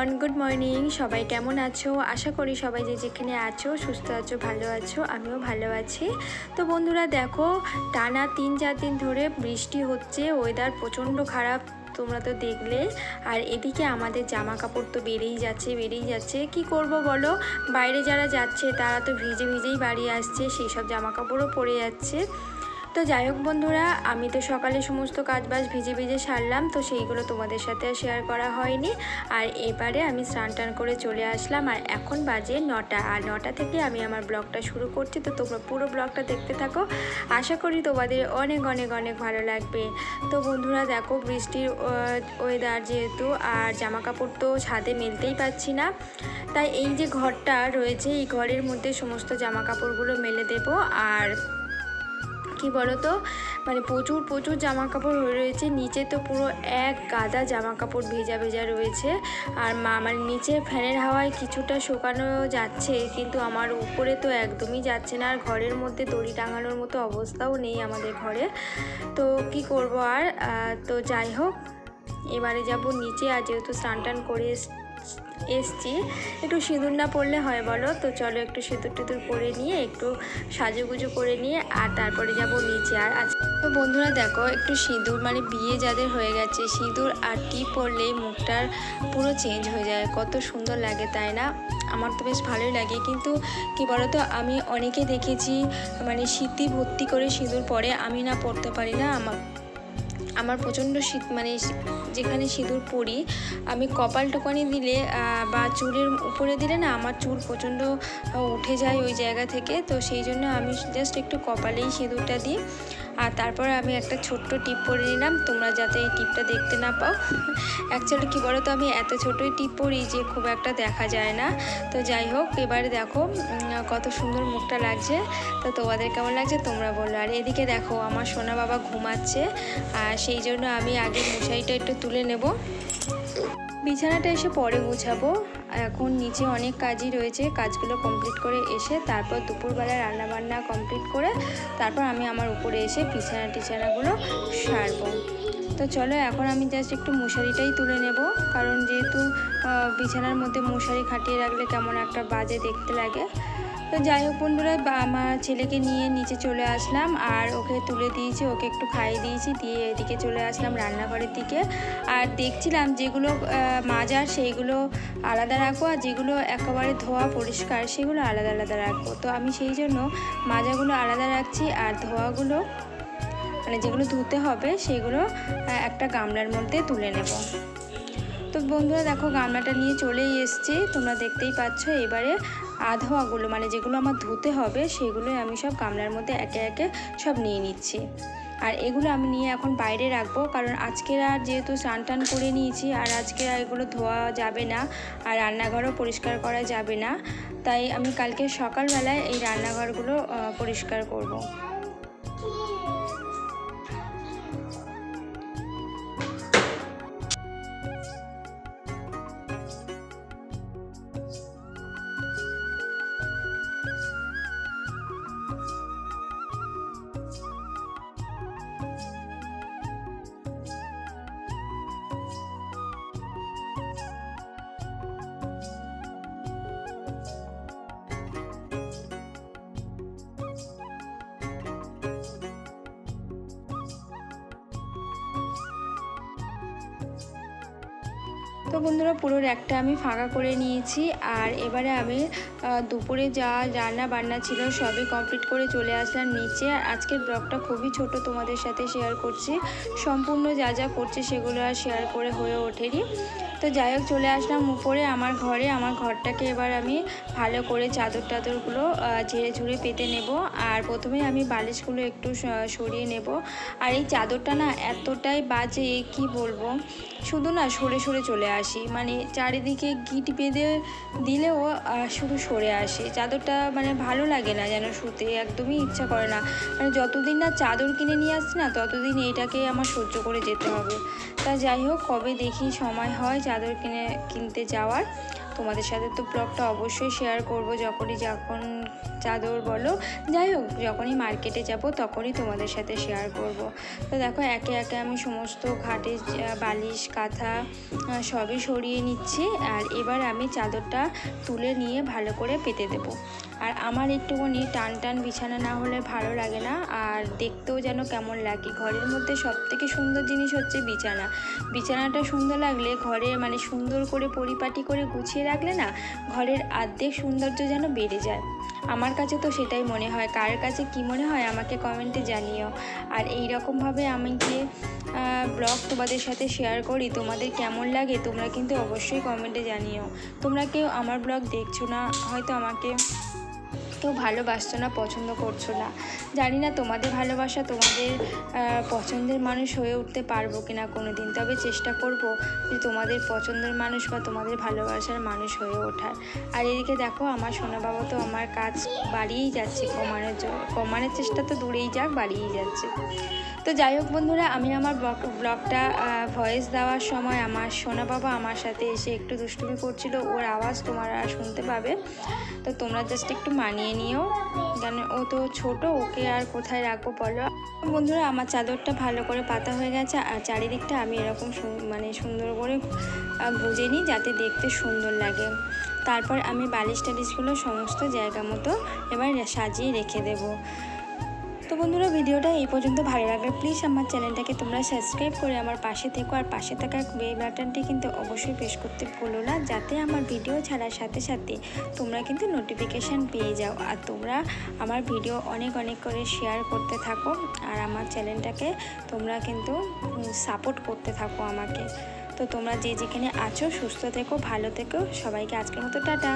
Everyone good morning সবাই কেমন আছো? আশা করি সবাই যে যেখানে আছো, সুস্থ আছো, ভালো আছো, আমিও ভালো আছি। তো বন্ধুরা, দেখো, টানা তিন চার দিন ধরে বৃষ্টি হচ্ছে ওয়েদার প্রচণ্ড খারাপ, তোমরা তো দেখলে। আর এদিকে আমাদের জামা কাপড় তো বেড়েই যাচ্ছে বেড়েই যাচ্ছে। কি করব বলো? বাইরে যারা যাচ্ছে, তারা তো ভিজে ভিজেই বাড়ি আসছে, সেই সব জামা কাপড়ও পরে যাচ্ছে। তো যাই হোক বন্ধুরা, আমি তো সকালে সমস্ত কাজবাজ ভিজে ভিজে সারলাম, তো সেইগুলো তোমাদের সাথে শেয়ার করা হয়নি। আর এবারে আমি স্নান টান করে চলে আসলাম, আর এখন বাজে নটা। আর নটা থেকে আমি আমার ব্লগটা শুরু করছি, তো তোমরা পুরো ব্লগটা দেখতে থাকো। আশা করি তোমাদের অনেক অনেক অনেক ভালো লাগবে। তো বন্ধুরা, দেখো বৃষ্টির ওয়েদার যেহেতু, আর জামা কাপড় তো ছাদে মেলতেই পাচ্ছি না। তাই এই যে ঘরটা রয়েছে, এই ঘরের মধ্যে সমস্ত জামা কাপড়গুলো মেলে দেবো। আর কি বলো তো মানে প্রচুর প্রচুর জামা কাপড় হয়ে রয়েছে। নিচে তো পুরো এক গাদা জামা কাপড় ভেজা ভেজা রয়েছে। আর মা আমার নিচে ফ্যানের হাওয়ায় কিছুটা শুকানো যাচ্ছে, কিন্তু আমার উপরে তো একদমই যাচ্ছে না। আর ঘরের মধ্যে দড়ি টাঙানোর মতো অবস্থাও নেই আমাদের ঘরে। তো কি করব আর? তো যাই হোক, এবারে যাব নিচে। আর যেহেতু স্নান টান করে এসছি। একটু সিঁদুর না পড়লে হয় বলো? তো চলো একটু সিঁদুর টিঁদুর পরে নিয়ে একটু সাজুগুজু করে নিয়ে আর তারপরে যাব নিচে। আর আজ তো বন্ধুরা দেখো, একটু সিঁদুর মানে বিয়ে যাদের হয়ে গেছে, সিঁদুর আর টি পরলেই মুখটার পুরো চেঞ্জ হয়ে যায়। কত সুন্দর লাগে, তাই না? আমার তো বেশ ভালোই লাগে। কিন্তু কি বলতো, আমি অনেকে দেখেছি মানে শীতি ভর্তি করে সিঁদুর পরে, আমি না পড়তে পারি না, আমার আমার প্রচণ্ড শীত মানে যেখানে সিঁদুর পরি, আমি কপাল টোকানি দিলে বা চুলের উপরে দিলে না, আমার চুল প্রচণ্ড উঠে যায় ওই জায়গা থেকে। তো সেই জন্য আমি জাস্ট একটু কপালেই সিঁদুরটা দিই। আর তারপরে আমি একটা ছোট্ট টিপ পরে নিলাম, তোমরা যাতে এই টিপটা দেখতে না পাও। অ্যাকচুয়ালি কী বলো তো আমি এত ছোটোই টিপ পরি যে খুব একটা দেখা যায় না। তো যাই হোক, এবারে দেখো কত সুন্দর মুখটা লাগছে। তো তোমাদের কেমন লাগছে তোমরা বলল আর এদিকে দেখো, আমার সোনা বাবা ঘুমাচ্ছে। আর সেই জন্য আমি আগে মশারিটা একটু তুলে নেব। বিছানাটা এসে পরে গুছাবো। এখন নিচে অনেক কাজই রয়েছে। কাজগুলো কমপ্লিট করে এসে তারপর দুপুরবেলা রান্নাবান্না কমপ্লিট করে তারপর আমি আমার উপরে এসে বিছানা টিছানাগুলো সারবো। তো চলো, এখন আমি জাস্ট একটু মশারিটাই তুলে নেব। কারণ যেহেতু বিছানার মধ্যে মশারি খাটিয়ে রাখলে কেমন একটা বাজে দেখতে লাগে। তো যাই হোক বন্ধুরা আমার ছেলেকে নিয়ে নিচে চলে আসলাম আর ওকে তুলে দিয়েছি, ওকে একটু খাইয়ে দিয়েছি, দিয়ে এদিকে চলে আসলাম রান্নাঘরের দিকে। আর দেখছিলাম যেগুলো মাজার সেইগুলো আলাদা রাখব আর যেগুলো একেবারে ধোয়া পরিষ্কার সেগুলো আলাদা আলাদা রাখব। তো আমি সেই জন্য মাজাগুলো আলাদা রাখছি আর ধোয়াগুলো মানে যেগুলো ধুতে হবে সেগুলো একটা গামলার মধ্যে তুলে নেব। তো বন্ধুরা দেখো, গামলাটা নিয়ে চলেই এসছি, তোমরা দেখতেই পাচ্ছ, এবারে আধোয়াগুলো মানে যেগুলো আমার ধুতে হবে, সেগুলোই আমি সব গামলার মধ্যে একে একে সব নিয়ে নিচ্ছি আর এগুলো আমি নিয়ে এখন বাইরে রাখব, কারণ আজকের আর যেহেতু স্নান টান করে নিয়েছি, আর আজকে আর এগুলো ধোয়া যাবে না, আর রান্নাঘরও পরিষ্কার করা যাবে না, তাই আমি কালকে সকালবেলায় এই রান্নাঘরগুলো পরিষ্কার করব। তো বন্ধুরা পুরো র্যাকটা আমি ফাঁকা করে নিয়েছি আর এবারে আমি দুপুরে যা রান্না বান্না ছিল সবই কমপ্লিট করে চলে আসলাম নিচে। আর আজকের ব্লগটা খুবই ছোট তোমাদের সাথে শেয়ার করছি। সম্পূর্ণ যা যা করছে সেগুলো আর শেয়ার করে হয়ে ওঠেনি। তো যাই হোক, চলে আসলাম উপরে আমার ঘরে। আমার ঘরটাকে এবার আমি ভালো করে চাদর টাদরগুলো ঝেড়ে ঝুড়ে পেতে নেব। আর প্রথমে আমি বালিশগুলো একটু সরিয়ে নেব। আর এই চাদরটা না এতটাই বাজে, কি বলব? শুধু না সরে সরে চলে আসি মানে চারিদিকে গিট বেঁধে দিলেও শুধু সরে আসে। চাদরটা মানে ভালো লাগে না যেন শুতে, একদমই ইচ্ছা করে না। মানে যতদিন না চাদর কিনে নিয়ে আসছি না, ততদিন এইটাকে আমার সহ্য করে যেতে হবে। তা যাই হোক, কবে দেখি সময় হয় চাদর কিনে, কিনতে যাওয়ার। তোমাদের সাথে তো ব্লগটা অবশ্যই শেয়ার করব, যখনই যখন চাদর বলো। যাই হোক, যখনই মার্কেটে যাব, তখনই তোমাদের সাথে শেয়ার করব। তো দেখো, একে একে আমি সমস্ত ঘাটে বালিশ, কাঁথা সবই সরিয়ে নিচ্ছি। আর এবার আমি চাদরটা তুলে নিয়ে ভালো করে পেতে দেব। আর আমার একটুখানি টান টান বিছানা না হলে ভালো লাগে না, আর দেখতেও যেন কেমন লাগে। ঘরের মধ্যে সব থেকে সুন্দর জিনিস হচ্ছে বিছানা। বিছানাটা সুন্দর লাগলে ঘরে মানে সুন্দর করে পরিপাটি করে গুছিয়ে রাখলে না ঘরের আর্ধেক সৌন্দর্য যেন বেড়ে যায়। আমার কাছে তো সেটাই মনে হয়। কার কাছে কি মনে হয় আমাকে কমেন্টে জানিও। আর এই রকমভাবে আমি যে ব্লগ তোমাদের সাথে শেয়ার করি, তোমাদের কেমন লাগে তোমরা কিন্তু অবশ্যই কমেন্টে জানিও। তোমরা কেউ আমার ব্লগ দেখছ না, হয়তো আমাকে কেউ ভালোবাসছো না, পছন্দ করছ না। জানি না তোমাদের ভালোবাসা তোমাদের পছন্দের মানুষ হয়ে উঠতে পারব কি না কোনো দিন তবে চেষ্টা করব যে তোমাদের পছন্দের মানুষ বা তোমাদের ভালোবাসার মানুষ হয়ে ওঠার। আর এদিকে দেখো, আমার সোনা বাবা তো আমার কাজ বাড়িয়েই যাচ্ছে, কমানোর কমানোর চেষ্টা তো দূরেই যাক, বাড়িয়েই যাচ্ছে। তো যাই হোক বন্ধুরা, আমি আমার ব্লগ- ব্লগটা ভয়েস দেওয়ার সময় আমার সোনা বাবা আমার সাথে এসে একটু দুষ্টুমি করছিল। ওর আওয়াজ তোমরা শুনতে পাবে। তো তোমরা জাস্ট একটু মানিয়ে নিও। কেন ও তো ছোট, ওকে আর কোথায় রাখব বলো? বন্ধুরা, আমার চাদরটা ভালো করে পাতা হয়ে গেছে, আর চারিদিকটা আমি এরকম মানে সুন্দর করে গুজে নিই যাতে দেখতে সুন্দর লাগে। তারপর আমি বালিশ টালিশগুলো সমস্ত জায়গা মতো এবার সাজিয়ে রেখে দেবো। তো বন্ধুরা, ভিডিওটা এই পর্যন্ত ভালো লাগলে প্লিজ আমার চ্যানেলটাকে তোমরা সাবস্ক্রাইব করে আমার পাশে থেকো। আর পাশে থাকা বেল বাটনটি কিন্তু অবশ্যই প্রেস করতে ভুলো না, যাতে আমার ভিডিও ছাড়ার সাথে সাথে তোমরা কিন্তু নোটিফিকেশান পেয়ে যাও। আর তোমরা আমার ভিডিও অনেক অনেক করে শেয়ার করতে থাকো, আর আমার চ্যানেলটাকে তোমরা কিন্তু সাপোর্ট করতে থাকো আমাকে। তো তোমরা যে যেখানে আছো, সুস্থ থেকো, ভালো থেকো। সবাইকে আজকের মতো টাটা।